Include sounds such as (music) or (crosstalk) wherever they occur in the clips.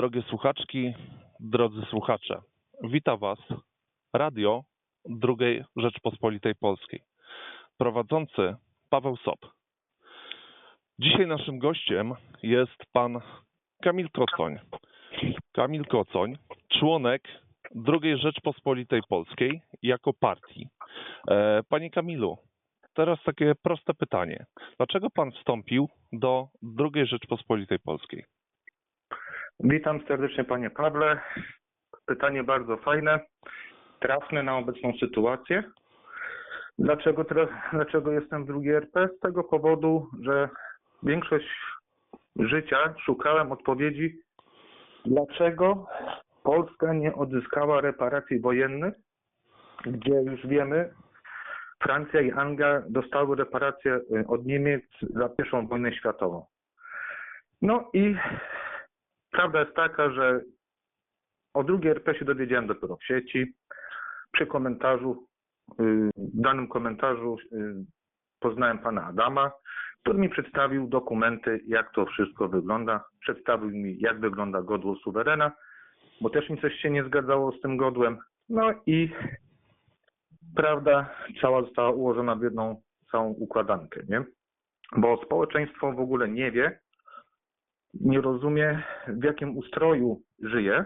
Drogie słuchaczki, drodzy słuchacze, wita Was Radio II Rzeczpospolitej Polskiej. Prowadzący Paweł Sop. Dzisiaj naszym gościem jest pan Kamil Kocoń. Kamil Kocoń, członek II Rzeczpospolitej Polskiej jako partii. E, Panie Kamilu, teraz takie proste pytanie. Dlaczego pan wstąpił do II Rzeczpospolitej Polskiej? Witam serdecznie panie Pawle. Pytanie bardzo fajne, trafne na obecną sytuację. Dlaczego teraz, dlaczego jestem w drugiej RP? Z tego powodu, że większość życia szukałem odpowiedzi, dlaczego Polska nie odzyskała reparacji wojennych, gdzie już wiemy, Francja i Anglia dostały reparacje y, od Niemiec za pierwszą wojnę światową. No i Prawda jest taka, że o drugiej RP się dowiedziałem dopiero w sieci. Przy komentarzu, y, w danym komentarzu y, poznałem pana Adama, który mi przedstawił dokumenty, jak to wszystko wygląda. Przedstawił mi, jak wygląda godło suwerena, bo też mi coś się nie zgadzało z tym godłem. No i prawda cała została ułożona w jedną całą układankę, nie? Bo społeczeństwo w ogóle nie wie, nie rozumie, w jakim ustroju żyje.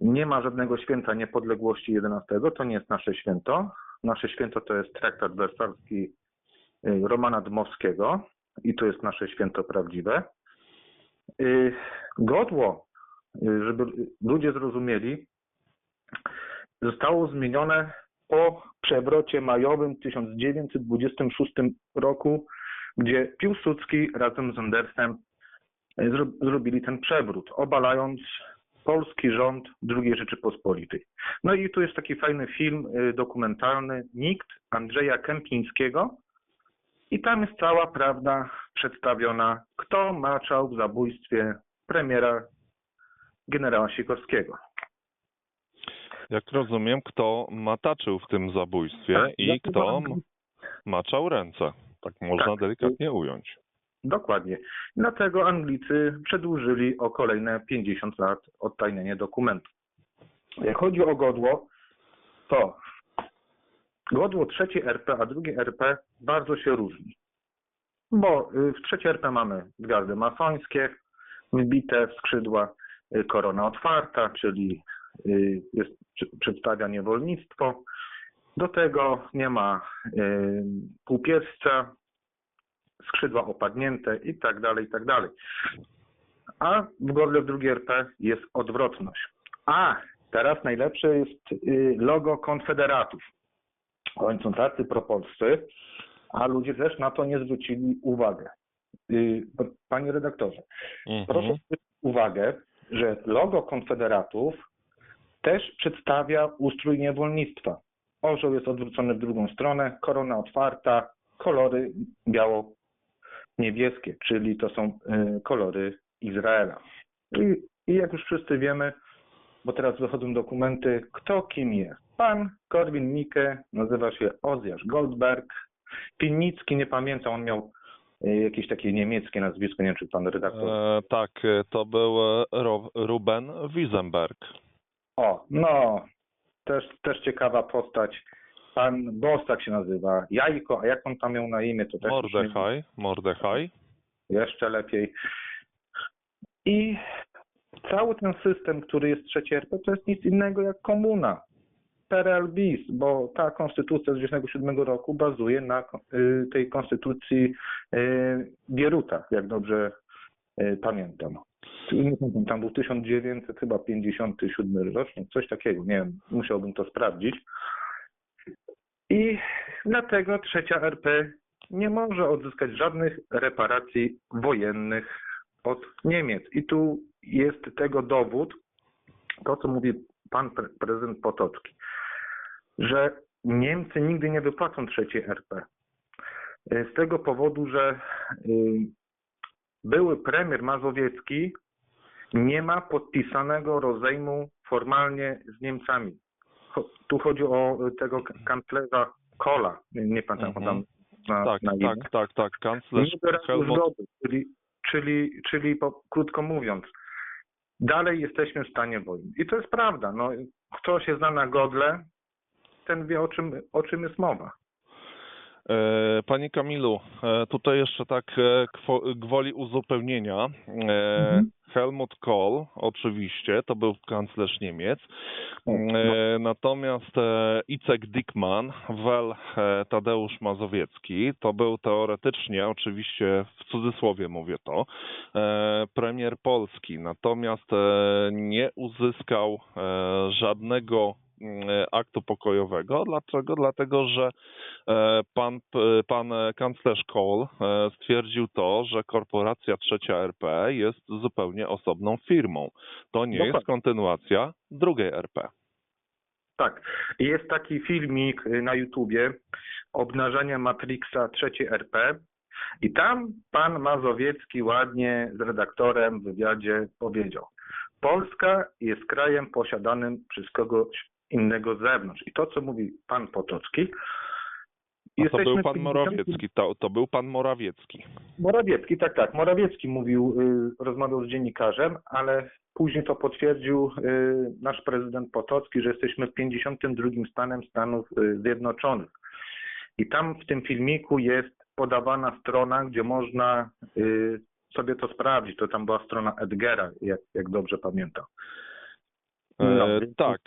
Nie ma żadnego święta niepodległości 11, to nie jest nasze święto. Nasze święto to jest traktat wersalski y, Romana Dmowskiego i to jest nasze święto prawdziwe. Y, Godło, y, żeby ludzie zrozumieli, zostało zmienione po przewrocie majowym w 1926 roku, gdzie Piłsudski razem z Andersem zrobili ten przewrót, obalając polski rząd II Rzeczypospolitej. No i tu jest taki fajny film y, dokumentalny Nikt Andrzeja Kępińskiego i tam jest cała prawda przedstawiona, kto maczał w zabójstwie premiera generała Sikorskiego. Jak rozumiem, kto mataczył w tym zabójstwie Tak, i kto maczał ręce. Tak można Tak. delikatnie ująć. Dokładnie. Dlatego Anglicy przedłużyli o kolejne 50 lat odtajnienie dokumentów. Jak chodzi o godło, to godło trzeciej RP, a drugie RP bardzo się różni. Bo y, w trzeciej RP mamy gwiazdy masońskie, wbite w skrzydła, y, korona otwarta, czyli y, jest, przedstawia niewolnictwo. Do tego nie ma półpiersca, skrzydła opadnięte i tak dalej, i tak dalej. A w godle w drugiej RP jest odwrotność. A teraz najlepsze jest y, logo konfederatów. Oni są tacy propolscy, a ludzie też na to nie zwrócili uwagę. Y, Panie redaktorze, Mhm. proszę zwrócić uwagę, że logo konfederatów też przedstawia ustrój niewolnictwa. Orzeł jest odwrócony w drugą stronę, korona otwarta, kolory biało-niebieskie, czyli to są y, kolory Izraela. I, I jak już wszyscy wiemy, bo teraz wychodzą dokumenty, kto kim jest. Pan Korwin-Mikke nazywa się Ozjasz Goldberg. Pilnicki, nie pamiętam, on miał y, jakieś takie niemieckie nazwisko, nie wiem czy pan redaktor E, tak, e, to był e, Ro- Ruben Wiesenberg. O, no, też, też ciekawa postać. Pan Bosak się nazywa, Jajko, a jak on tam miał na imię, to też Mordechaj, Mordechaj. jeszcze lepiej. I cały ten system, który jest trzeci RP, to jest nic innego jak komuna. PRL bis, bo ta konstytucja z 1997 roku bazuje na y, tej konstytucji y, Bieruta, jak dobrze y, pamiętam, Tam był 1900, chyba 57 rocznik, coś takiego, nie wiem, musiałbym to sprawdzić. I dlatego trzecia RP nie może odzyskać żadnych reparacji wojennych od Niemiec. I tu jest tego dowód, to co mówi pan pre- prezydent Potocki, że Niemcy nigdy nie wypłacą trzeciej RP. Z tego powodu, że y, były premier Mazowiecki nie ma podpisanego rozejmu formalnie z Niemcami. Tu chodzi o y, tego kanclerza Kola, nie pamiętam Mhm. tam na, Tak, na imię. tak, tak, tak. Kanclerz Helmut zgody, czyli, czyli, czyli po, krótko mówiąc, dalej jesteśmy w stanie wojny. I to jest prawda. No, kto się zna na godle, ten wie o czym, o czym jest mowa. E, Panie Kamilu, e, tutaj jeszcze tak e, gwoli uzupełnienia. Mhm. Helmut Kohl, oczywiście, to był kanclerz Niemiec. no. Natomiast Icek Dickman, Wel Tadeusz Mazowiecki, to był teoretycznie, oczywiście w cudzysłowie mówię to, premier Polski. Natomiast nie uzyskał żadnego aktu pokojowego. Dlaczego? Dlatego, że e, pan, pan e, kanclerz Kohl e, stwierdził to, że korporacja trzecia RP jest zupełnie osobną firmą. To nie jest kontynuacja drugiej RP. Tak. Jest taki filmik na YouTubie Obnażenie Matrixa trzeciej RP i tam pan Mazowiecki ładnie z redaktorem w wywiadzie powiedział Polska jest krajem posiadanym przez kogoś innego z zewnątrz. I to, co mówi pan Potocki, A to był pan 50 Morawiecki, to, to był pan Morawiecki. Morawiecki, tak, tak. Morawiecki mówił, y, rozmawiał z dziennikarzem, ale później to potwierdził y, nasz prezydent Potocki, że jesteśmy 52 stanem Stanów y, Zjednoczonych. I tam w tym filmiku jest podawana strona, gdzie można sobie to sprawdzić. To tam była strona Edgera, jak, jak dobrze pamiętam. E, więc tak,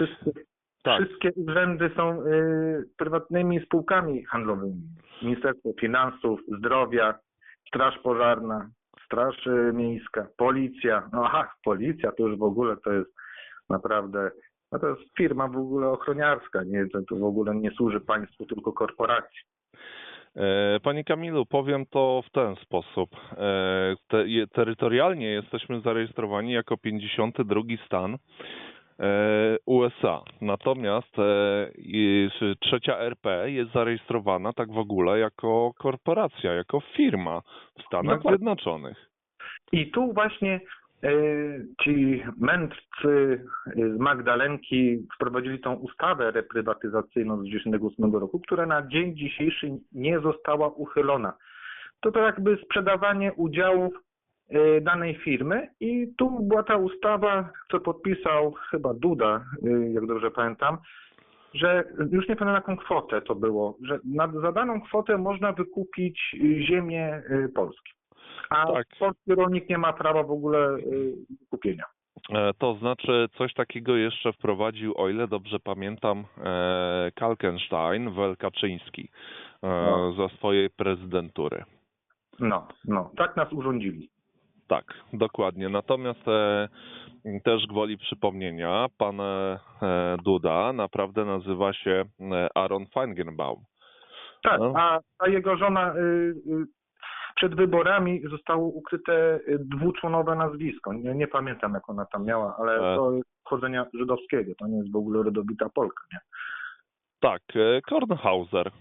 tak. wszystkie urzędy są y, prywatnymi spółkami handlowymi. Ministerstwo Finansów, Zdrowia, Straż Pożarna, Straż y, Miejska, Policja. No aha, Policja to już w ogóle to jest naprawdę, no to jest firma w ogóle ochroniarska, nie, to, to w ogóle nie służy państwu, tylko korporacji. E, Panie Kamilu, powiem to w ten sposób. E, Te, terytorialnie jesteśmy zarejestrowani jako 52 stan USA. Natomiast e, trzecia RP jest zarejestrowana tak w ogóle jako korporacja, jako firma w Stanach Dokładnie. Zjednoczonych. I tu właśnie y, ci mędrcy z Magdalenki wprowadzili tą ustawę reprywatyzacyjną z 1998 roku, która na dzień dzisiejszy nie została uchylona. To to jakby sprzedawanie udziałów danej firmy i tu była ta ustawa, co podpisał chyba Duda, y, jak dobrze pamiętam, że już nie pamiętam jaką kwotę to było, że na, za daną kwotę można wykupić y, ziemię Polski. A Tak. polski rolnik nie ma prawa w ogóle kupienia. E, To znaczy coś takiego jeszcze wprowadził, o ile dobrze pamiętam, e, Kalkenstein, Wel Kaczyński e, No. za swojej prezydentury. No, no, tak nas urządzili. Tak, dokładnie. Natomiast e, też gwoli przypomnienia, pan e, e, Duda naprawdę nazywa się e, Aaron Feigenbaum. Tak, No. a, a jego żona y, y, przed wyborami zostało ukryte y, dwuczłonowe nazwisko. Nie, nie pamiętam jak ona tam miała, ale E. to pochodzenia żydowskiego, to nie jest w ogóle rodowita Polka, nie? Tak, e, Kornhauser.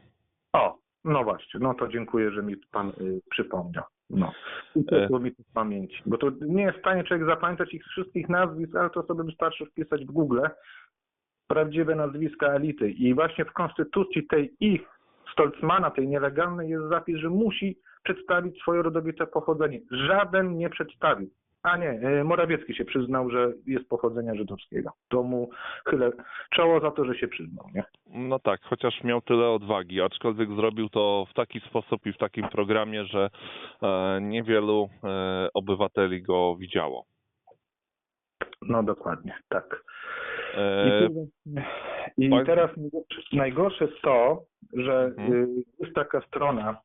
O, no właśnie, no to dziękuję, że mi pan y, przypomniał. No. E. było mi to w pamięci. Bo to nie jest w stanie człowiek zapamiętać ich wszystkich nazwisk, ale to sobie wystarczy wpisać w Google prawdziwe nazwiska elity. I właśnie w konstytucji tej ich, Stolzmana, tej nielegalnej, jest zapis, że musi przedstawić swoje rodowite pochodzenie. Żaden nie przedstawił. A nie, y, Morawiecki się przyznał, że jest pochodzenia żydowskiego. To mu chylę czoło za to, że się przyznał, nie? No tak, chociaż miał tyle odwagi, aczkolwiek zrobił to w taki sposób i w takim programie, że e, niewielu e, obywateli go widziało. No dokładnie, tak. I, E, teraz najgorsze jest to, że Mhm. y, jest taka strona,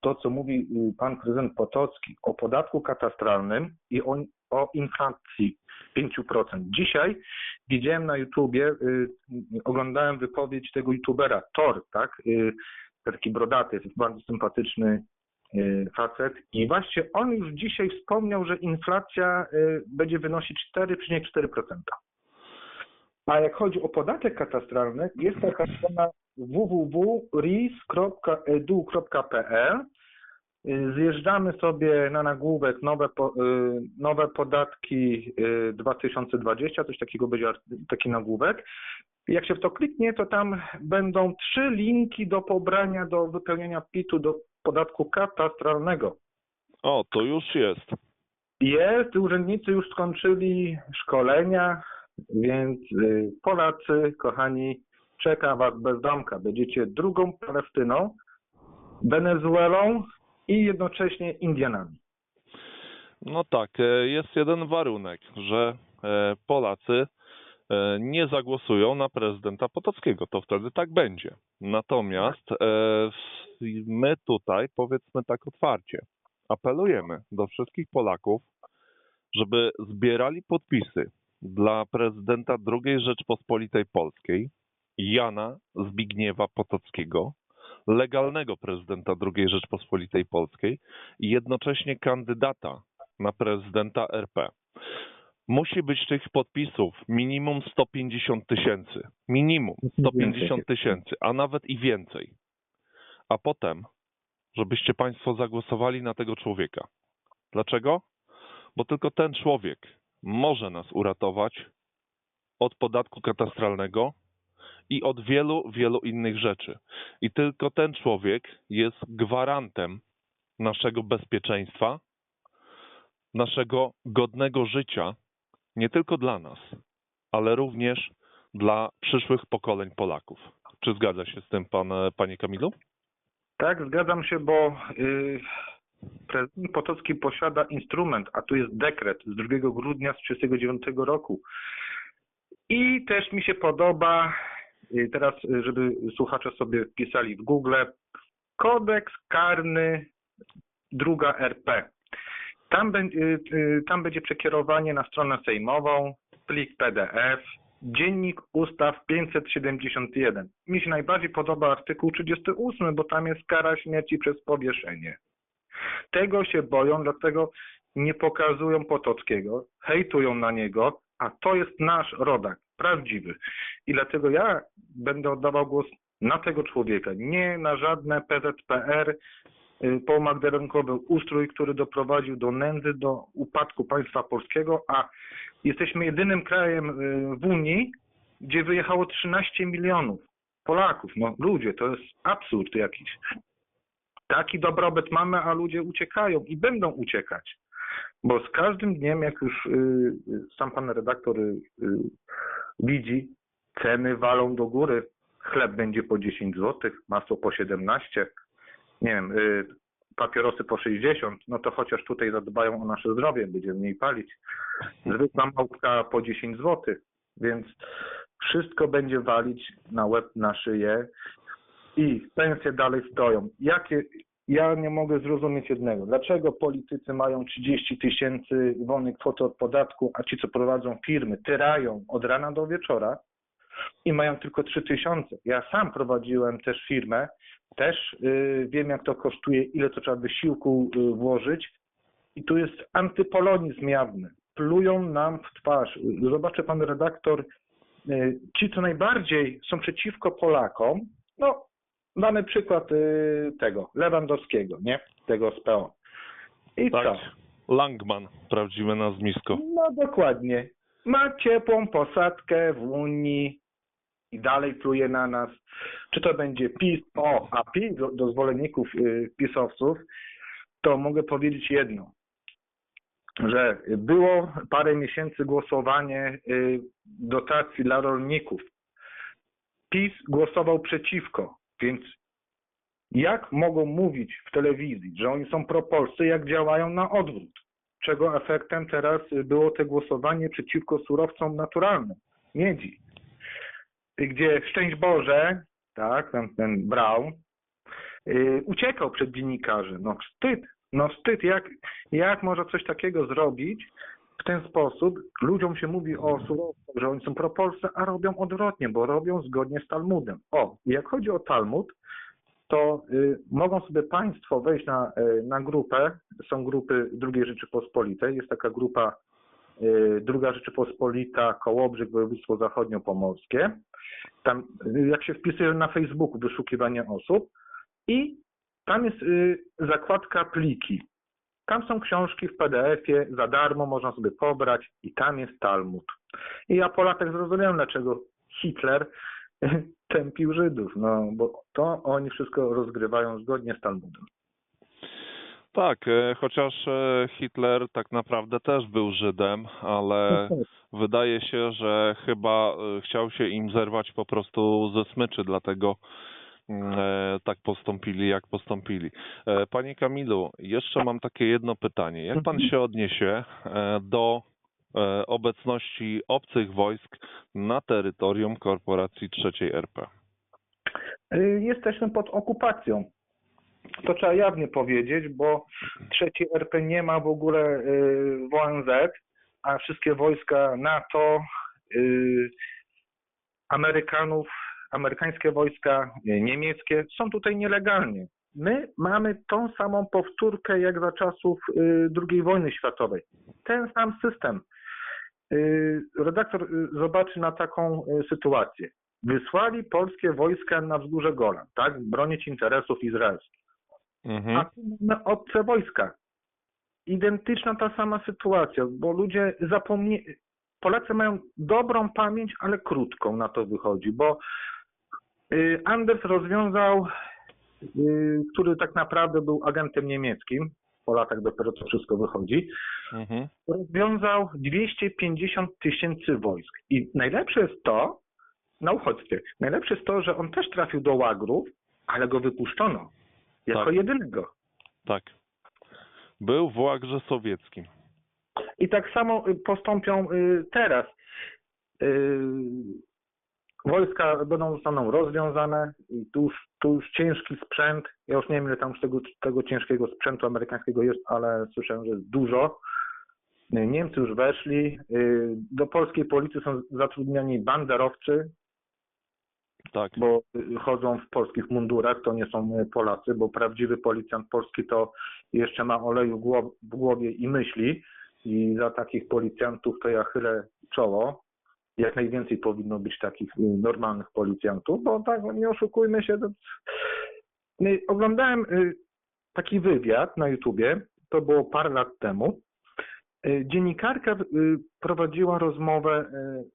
to co mówi y, pan prezydent Potocki o podatku katastralnym i o, o inflacji 5%. Dzisiaj widziałem na YouTubie, y, oglądałem wypowiedź tego youtubera, Tor, tak? Y, taki brodaty, bardzo sympatyczny y, facet i właśnie on już dzisiaj wspomniał, że inflacja będzie wynosić 4,4%. A jak chodzi o podatek katastralny, jest taka strona www.ris.edu.pl. Y, Zjeżdżamy sobie na nagłówek nowe, po, y, nowe podatki y, 2020, coś takiego będzie taki nagłówek. Jak się w to kliknie, to tam będą trzy linki do pobrania, do wypełnienia PIT-u do podatku katastralnego. o, to już jest. Jest, urzędnicy już skończyli szkolenia, więc y, Polacy, kochani, czeka was bezdomka. Będziecie drugą Palestyną, Wenezuelą i jednocześnie Indianami. No tak, e, jest jeden warunek, że e, Polacy e, nie zagłosują na prezydenta Potockiego. To wtedy tak będzie. Natomiast my tutaj, powiedzmy tak otwarcie, apelujemy do wszystkich Polaków, żeby zbierali podpisy dla prezydenta II Rzeczpospolitej Polskiej, Jana Zbigniewa Potockiego, legalnego prezydenta II Rzeczpospolitej Polskiej i jednocześnie kandydata na prezydenta RP. Musi być tych podpisów minimum 150 tysięcy. Minimum 150 tysięcy, a nawet i więcej. A potem, żebyście Państwo zagłosowali na tego człowieka. Dlaczego? Bo tylko ten człowiek może nas uratować od podatku katastralnego i od wielu, wielu innych rzeczy. I tylko ten człowiek jest gwarantem naszego bezpieczeństwa, naszego godnego życia, nie tylko dla nas, ale również dla przyszłych pokoleń Polaków. Czy zgadza się z tym pan, panie Kamilu? Tak, zgadzam się, bo y, prezydent Potocki posiada instrument, a tu jest dekret z 2 grudnia z 1939 roku. I też mi się podoba, teraz, y, żeby słuchacze sobie wpisali w Google, kodeks karny druga RP. Tam, y, y, tam będzie przekierowanie na stronę sejmową, plik PDF, dziennik ustaw 571. Mi się najbardziej podoba artykuł 38, bo tam jest kara śmierci przez powieszenie. Tego się boją, dlatego nie pokazują Potockiego, hejtują na niego, a to jest nasz rodak, prawdziwy. I dlatego ja będę oddawał głos na tego człowieka, nie na żadne PZPR, y, połmagdarenkowy ustrój, który doprowadził do nędzy, do upadku państwa polskiego, a jesteśmy jedynym krajem y, w Unii, gdzie wyjechało 13 milionów Polaków. No ludzie, to jest absurd jakiś. Taki dobrobyt mamy, a ludzie uciekają i będą uciekać. Bo z każdym dniem, jak już y, sam pan redaktor widzi, ceny walą do góry. Chleb będzie po 10 zł, masło po 17, nie wiem, y, papierosy po 60, no to chociaż tutaj zadbają o nasze zdrowie, będziemy mniej palić. Zwykła małpka po 10 zł, więc wszystko będzie walić na łeb, na szyję i pensje dalej stoją. Jakie, ja nie mogę zrozumieć jednego. Dlaczego politycy mają 30 tysięcy wolnej kwoty od podatku, a ci, co prowadzą firmy, tyrają od rana do wieczora i mają tylko 3 tysiące? Ja sam prowadziłem też firmę, też y, wiem, jak to kosztuje, ile to trzeba wysiłku y, włożyć i tu jest antypolonizm jawny. Plują nam w twarz. Zobaczy pan redaktor, y, ci, co najbardziej są przeciwko Polakom, no, mamy przykład y, tego, Lewandowskiego, nie? Tego z PO. I Tak. co? Langman, prawdziwe nazwisko. No dokładnie. Ma ciepłą posadkę w Unii i dalej pluje na nas. Czy to będzie PiS? O, a PiS, do, do zwolenników y, pisowców, to mogę powiedzieć jedno, że było parę miesięcy głosowanie y, dotacji dla rolników. PiS głosował przeciwko, więc jak mogą mówić w telewizji, że oni są propolscy, jak działają na odwrót? czego efektem teraz było to głosowanie przeciwko surowcom naturalnym, miedzi. Gdzie szczęść Boże, tak, ten, ten Braun, yy, uciekał przed dziennikarzy. No wstyd, no wstyd, jak, jak można coś takiego zrobić w ten sposób? Ludziom się mówi o surowcach, że oni są propolscy, a robią odwrotnie, bo robią zgodnie z Talmudem. O, jak chodzi o Talmud, to y, mogą sobie Państwo wejść na, y, na grupę. Są grupy II Rzeczypospolitej. Jest taka grupa y, Druga Rzeczypospolita, Kołobrzeg, Województwo Zachodniopomorskie. Tam, y, jak się wpisuje na Facebooku, wyszukiwanie osób i tam jest y, zakładka pliki. Tam są książki w PDF-ie, za darmo można sobie pobrać i tam jest Talmud. I ja po latach zrozumiałem, dlaczego Hitler (laughs) tępił Żydów, no bo to oni wszystko rozgrywają zgodnie z Talmudem. Tak, e, chociaż e, Hitler tak naprawdę też był Żydem, ale wydaje się, że chyba e, chciał się im zerwać po prostu ze smyczy, dlatego tak postąpili, jak postąpili. E, Panie Kamilu, jeszcze mam takie jedno pytanie. Jak pan się odniesie e, do e, obecności obcych wojsk na terytorium korporacji trzeciej RP? Jesteśmy pod okupacją. To trzeba jawnie powiedzieć, bo trzeci RP nie ma w ogóle w ONZ, a wszystkie wojska NATO, Amerykanów, amerykańskie wojska, y, niemieckie są tutaj nielegalnie. My mamy tą samą powtórkę jak za czasów y, II wojny światowej. Ten sam system. Y, Redaktor zobaczy na taką sytuację. Wysłali polskie wojska na wzgórze Golan, tak? Bronić interesów izraelskich. A Mhm. tu mamy obce wojska. Identyczna ta sama sytuacja, bo ludzie zapomnieli. Polacy mają dobrą pamięć, ale krótką na to wychodzi, bo Anders rozwiązał, y, który tak naprawdę był agentem niemieckim, po latach dopiero to wszystko wychodzi, Mhm. rozwiązał 250 tysięcy wojsk. I najlepsze jest to, na uchodźstwie, najlepsze jest to, że on też trafił do łagrów, ale go wypuszczono jako Tak. jedynego. Tak. Był w łagrze sowieckim. I tak samo y, postąpią y, teraz. Wojska będą zostaną rozwiązane i tu już, tu już ciężki sprzęt, ja już nie wiem ile tam z tego, tego ciężkiego sprzętu amerykańskiego jest, ale słyszałem, że jest dużo. Niemcy już weszli, y, do polskiej policji są zatrudniani banderowcy, Tak. bo chodzą w polskich mundurach, to nie są Polacy, bo prawdziwy policjant polski to jeszcze ma oleju w głowie i myśli i za takich policjantów to ja chylę czoło. Jak najwięcej powinno być takich y, normalnych policjantów, bo tak, nie oszukujmy się. To... Oglądałem y, taki wywiad na YouTubie, to było parę lat temu. Y, Dziennikarka y, prowadziła rozmowę,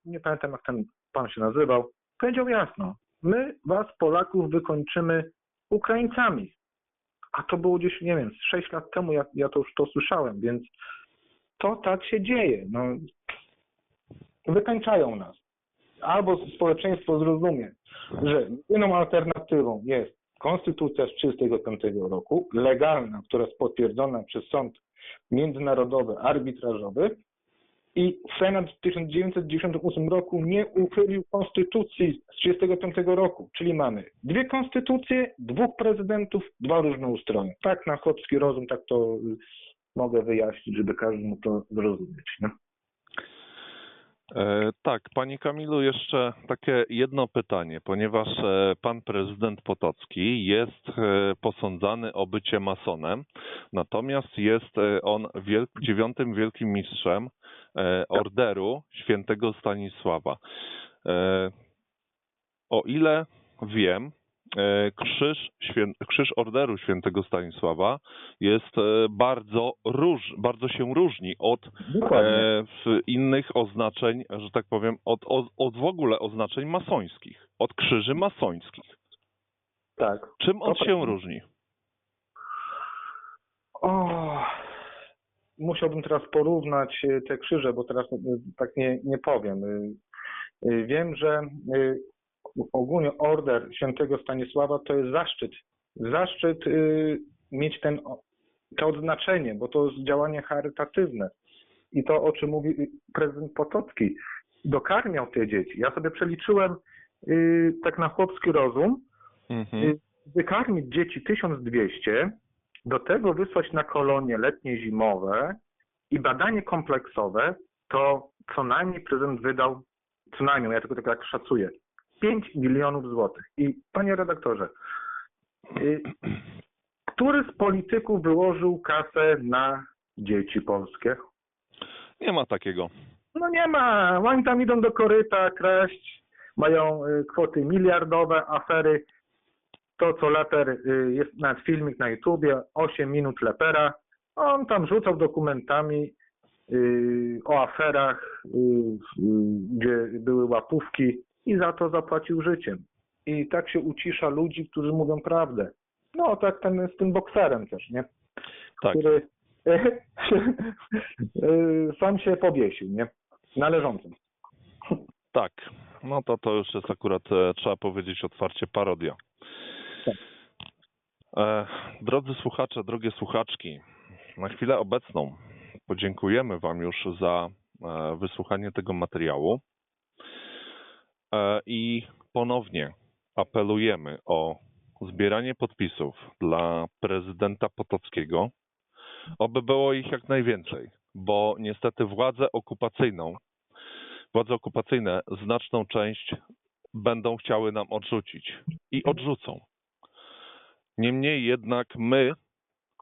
nie pamiętam jak ten pan się nazywał, powiedział jasno, my was Polaków wykończymy Ukraińcami. A to było gdzieś, nie wiem, z 6 lat temu ja, ja to już to słyszałem, więc to tak się dzieje. No, wykańczają nas. Albo społeczeństwo zrozumie, że jedyną alternatywą jest konstytucja z 1935 roku, legalna, która jest potwierdzona przez sąd międzynarodowy, arbitrażowy, i Senat w 1998 roku nie uchylił konstytucji z 1935 roku, czyli mamy dwie konstytucje, dwóch prezydentów, dwa różne ustroje. Tak na chłopski rozum, tak to mogę wyjaśnić, żeby każdy mógł to zrozumieć. Nie? E, tak, Panie Kamilu, jeszcze takie jedno pytanie, ponieważ e, pan prezydent Potocki jest e, posądzany o bycie masonem, natomiast jest on dziewiątym wielkim mistrzem orderu świętego Stanisława. O ile wiem, krzyż, świę, krzyż orderu świętego Stanisława jest e, bardzo róż, bardzo się różni od e, innych oznaczeń, że tak powiem, od, od, od w ogóle oznaczeń masońskich, od krzyży masońskich. Tak. Czym on się różni? O, musiałbym teraz porównać y, te krzyże, bo teraz tak nie, nie powiem. Wiem, że ogólnie order świętego Stanisława to jest zaszczyt. Zaszczyt y, mieć ten, to odznaczenie, bo to jest działanie charytatywne. I to, o czym mówi prezydent Potocki, dokarmiał te dzieci. Ja sobie przeliczyłem y, tak na chłopski rozum, Mhm. Y, wykarmić dzieci 1200, do tego wysłać na kolonie letnie, zimowe i badanie kompleksowe, to co najmniej prezydent wydał, co najmniej, ja tylko tak szacuję, 5 milionów złotych. I panie redaktorze, y, który z polityków wyłożył kasę na dzieci polskie? Nie ma takiego. No nie ma. Oni tam idą do koryta kraść, mają y, kwoty miliardowe, afery. To, co Leper, y, jest nawet filmik na YouTubie, 8 minut Lepera. On tam rzucał dokumentami o aferach, gdzie były łapówki i za to zapłacił życiem. I tak się ucisza ludzi, którzy mówią prawdę. No tak ten z tym bokserem też, nie? Tak. który (laughs) sam się powiesił, nie? Należącym. Tak, no to to już jest akurat, e, trzeba powiedzieć otwarcie, parodia. Tak. E, drodzy słuchacze, drogie słuchaczki, na chwilę obecną podziękujemy Wam już za e, wysłuchanie tego materiału i ponownie apelujemy o zbieranie podpisów dla prezydenta Potockiego, oby było ich jak najwięcej, bo niestety władzę okupacyjną władze okupacyjne znaczną część będą chciały nam odrzucić i odrzucą. Niemniej jednak my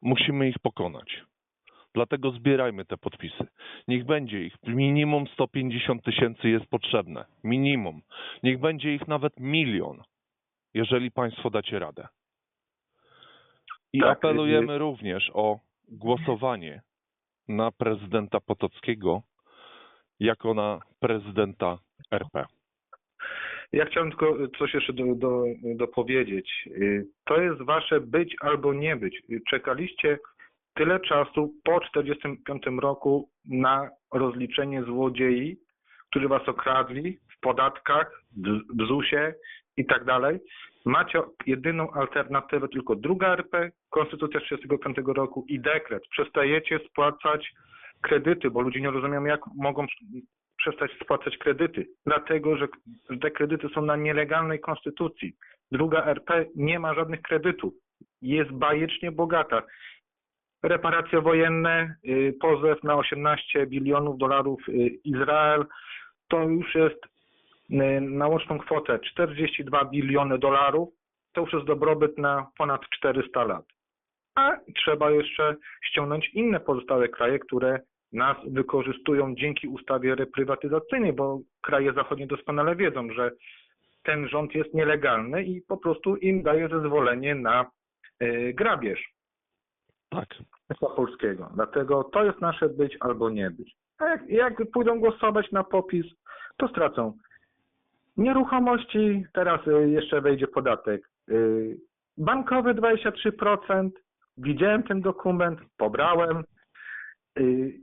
musimy ich pokonać. Dlatego zbierajmy te podpisy. Niech będzie ich minimum 150 tysięcy jest potrzebne. Minimum. Niech będzie ich nawet milion, jeżeli Państwo dacie radę. I Tak, apelujemy również o głosowanie na prezydenta Potockiego jako na prezydenta RP. Ja chciałem tylko coś jeszcze do, do, dopowiedzieć. Y, To jest wasze być albo nie być. Y, Czekaliście tyle czasu po 45 roku na rozliczenie złodziei, którzy was okradli w podatkach, w ZUS-ie i tak dalej. Macie jedyną alternatywę, tylko druga RP, Konstytucja z 35 roku i dekret. Przestajecie spłacać kredyty, bo ludzie nie rozumieją, jak mogą przestać spłacać kredyty. Dlatego, że te kredyty są na nielegalnej konstytucji. Druga RP nie ma żadnych kredytów. Jest bajecznie bogata. Reparacje wojenne, y, pozew na 18 bilionów dolarów y, Izrael, to już jest y, na łączną kwotę 42 biliony dolarów. To już jest dobrobyt na ponad 400 lat. A trzeba jeszcze ściągnąć inne pozostałe kraje, które nas wykorzystują dzięki ustawie reprywatyzacyjnej, bo kraje zachodnie doskonale wiedzą, że ten rząd jest nielegalny i po prostu im daje zezwolenie na grabież Tak. polskiego. Dlatego to jest nasze być albo nie być. A jak, jak pójdą głosować na popis, to stracą nieruchomości, teraz y, jeszcze wejdzie podatek y, bankowy 23%. Widziałem ten dokument, pobrałem. Y,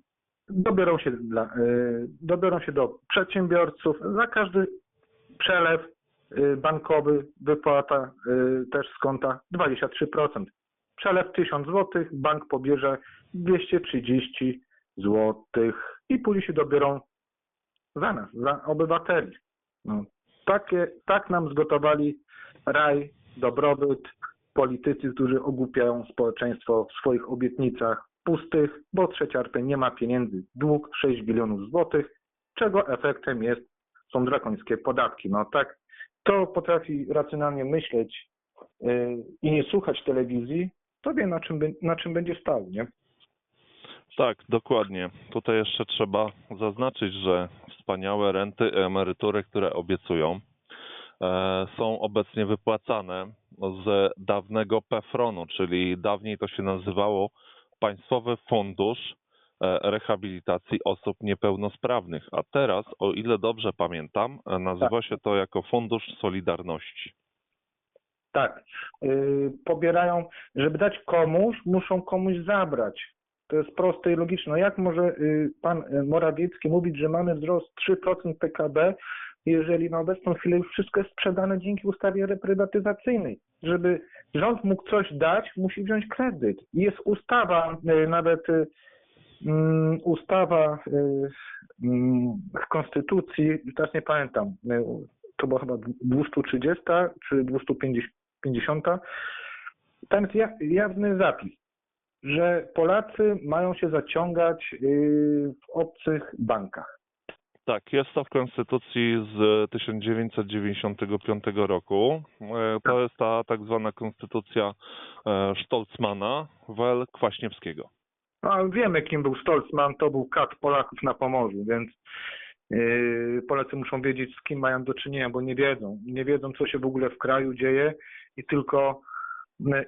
Dobiorą się, dla, dobiorą się do przedsiębiorców. Za każdy przelew bankowy wypłata też z konta 23%. Przelew 1000 zł, bank pobierze 230 zł i później się dobiorą za nas, za obywateli. No, takie, tak nam zgotowali raj, dobrobyt, politycy, którzy ogłupiają społeczeństwo w swoich obietnicach pustych, bo trzecia RP nie ma pieniędzy, dług 6 bilionów złotych, czego efektem jest, są drakońskie podatki. No tak, kto potrafi racjonalnie myśleć yy, i nie słuchać telewizji, to wie na czym, na czym będzie stał, nie? Tak, dokładnie. Tutaj jeszcze trzeba zaznaczyć, że wspaniałe renty, emerytury, które obiecują, e, są obecnie wypłacane z dawnego PFRON-u, czyli dawniej to się nazywało Państwowy Fundusz e, Rehabilitacji Osób Niepełnosprawnych, a teraz, o ile dobrze pamiętam, e, nazywa się to jako Fundusz Solidarności. Tak. Yy, pobierają, żeby dać komuś, muszą komuś zabrać. To jest proste i logiczne. No jak może yy, pan Morawiecki mówić, że mamy wzrost 3% PKB, jeżeli na obecną chwilę już wszystko jest sprzedane dzięki ustawie reprywatyzacyjnej? Żeby rząd mógł coś dać, musi wziąć kredyt. Jest ustawa, yy, nawet mm, ustawa mm, w Konstytucji, teraz nie pamiętam, to była chyba 230 czy 250. Tam jest ja- jawny zapis, że Polacy mają się zaciągać yy, w obcych bankach. Tak, jest to w Konstytucji z 1995 roku. E, To jest ta tak zwana Konstytucja e, Stolzmana wel Kwaśniewskiego. No, wiemy, kim był Stolzman, to był kat Polaków na Pomorzu, więc yy, Polacy muszą wiedzieć, z kim mają do czynienia, bo nie wiedzą. Nie wiedzą, co się w ogóle w kraju dzieje i tylko,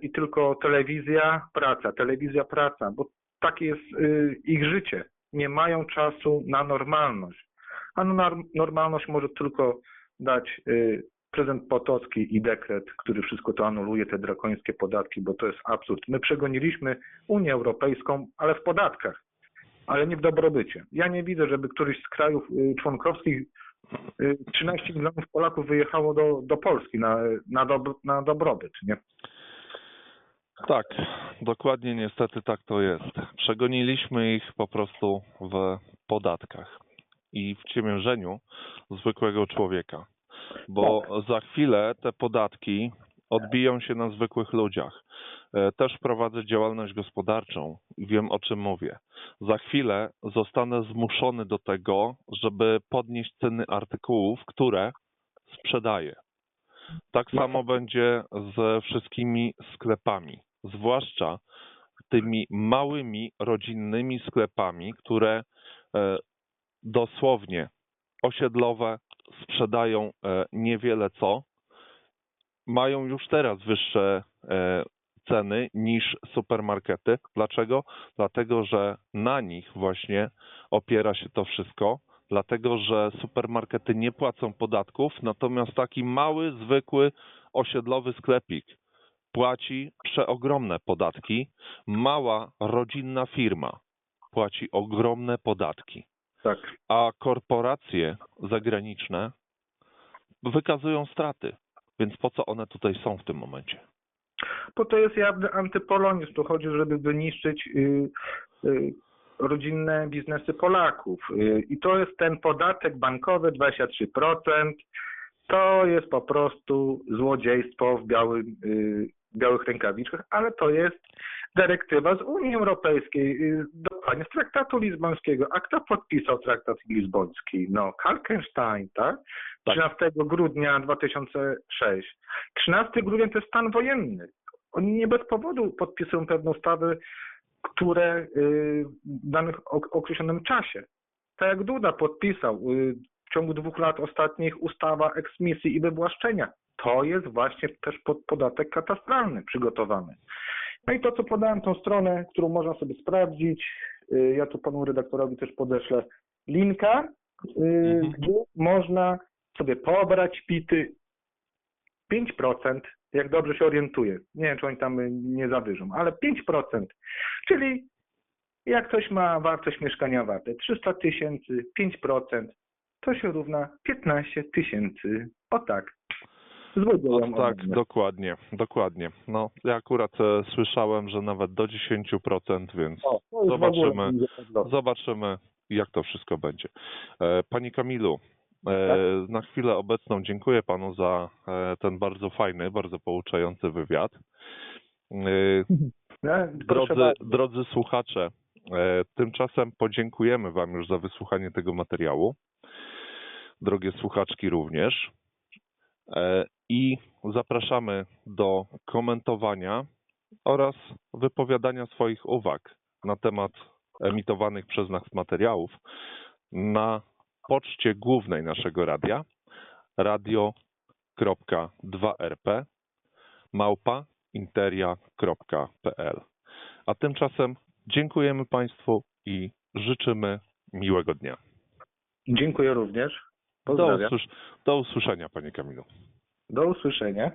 i tylko telewizja, praca, telewizja, praca, bo takie jest yy, ich życie. Nie mają czasu na normalność. A normalność może tylko dać yy, prezydent Potocki i dekret, który wszystko to anuluje, te drakońskie podatki, bo to jest absurd. My przegoniliśmy Unię Europejską, ale w podatkach, ale nie w dobrobycie. Ja nie widzę, żeby któryś z krajów y, członkowskich y, 13 milionów Polaków wyjechało do, do Polski na, na, na dobrobyt. Nie? Tak, dokładnie niestety tak to jest. Przegoniliśmy ich po prostu w podatkach i w ciemiężeniu zwykłego człowieka, bo za chwilę te podatki odbiją się na zwykłych ludziach. E, Też prowadzę działalność gospodarczą i wiem o czym mówię. Za chwilę zostanę zmuszony do tego, żeby podnieść ceny artykułów, które sprzedaję. Tak samo będzie ze wszystkimi sklepami, zwłaszcza tymi małymi rodzinnymi sklepami, które e, dosłownie osiedlowe sprzedają e, niewiele co, mają już teraz wyższe e, ceny niż supermarkety. Dlaczego? Dlatego, że na nich właśnie opiera się to wszystko. Dlatego, że supermarkety nie płacą podatków, natomiast taki mały, zwykły, osiedlowy sklepik płaci przeogromne podatki. Mała, rodzinna firma płaci ogromne podatki Tak. a korporacje zagraniczne wykazują straty. Więc po co one tutaj są w tym momencie? Bo to jest jawny antypolonizm. Tu chodzi, żeby wyniszczyć y, y, rodzinne biznesy Polaków. Y, I to jest ten podatek bankowy 23%. To jest po prostu złodziejstwo w białym, białych rękawiczkach, ale to jest dyrektywa z Unii Europejskiej, dokładnie z traktatu lizbońskiego. A kto podpisał traktat lizboński? No, Kalkenstein, tak? Tak. 13 grudnia 2006. 13 grudnia to jest stan wojenny. Oni nie bez powodu podpisują pewne ustawy, które y, w danym ok- określonym czasie. Tak jak Duda podpisał y, w ciągu dwóch lat ostatnich ustawa eksmisji i wywłaszczenia. To jest właśnie też pod podatek katastralny przygotowany. No i to, co podałem, tą stronę, którą można sobie sprawdzić, ja tu panu redaktorowi też podeślę linka, y, Mhm. gdzie można sobie pobrać pity 5%, jak dobrze się orientuję. Nie wiem, czy oni tam y, nie zawyżą, ale 5%. Czyli jak ktoś ma wartość mieszkania warte 300 tysięcy, 5%, to się równa 15 tysięcy. O tak. Złodziejom O, tak, dokładnie, dokładnie. No, ja akurat e, słyszałem, że nawet do 10%, więc O, ogóle zobaczymy. zobaczymy, jak to wszystko będzie. E, Panie Kamilu, e, Tak. na chwilę obecną dziękuję panu za e, ten bardzo fajny, bardzo pouczający wywiad. E, (laughs) No, Drodzy, drodzy słuchacze, tymczasem podziękujemy Wam już za wysłuchanie tego materiału. Drogie słuchaczki również. I zapraszamy do komentowania oraz wypowiadania swoich uwag na temat emitowanych przez nas materiałów na poczcie głównej naszego radia radio.2rp małpa interia.pl. A tymczasem dziękujemy Państwu i życzymy miłego dnia. Dziękuję również. Do, usłysz- do usłyszenia, Panie Kamilu. Do usłyszenia.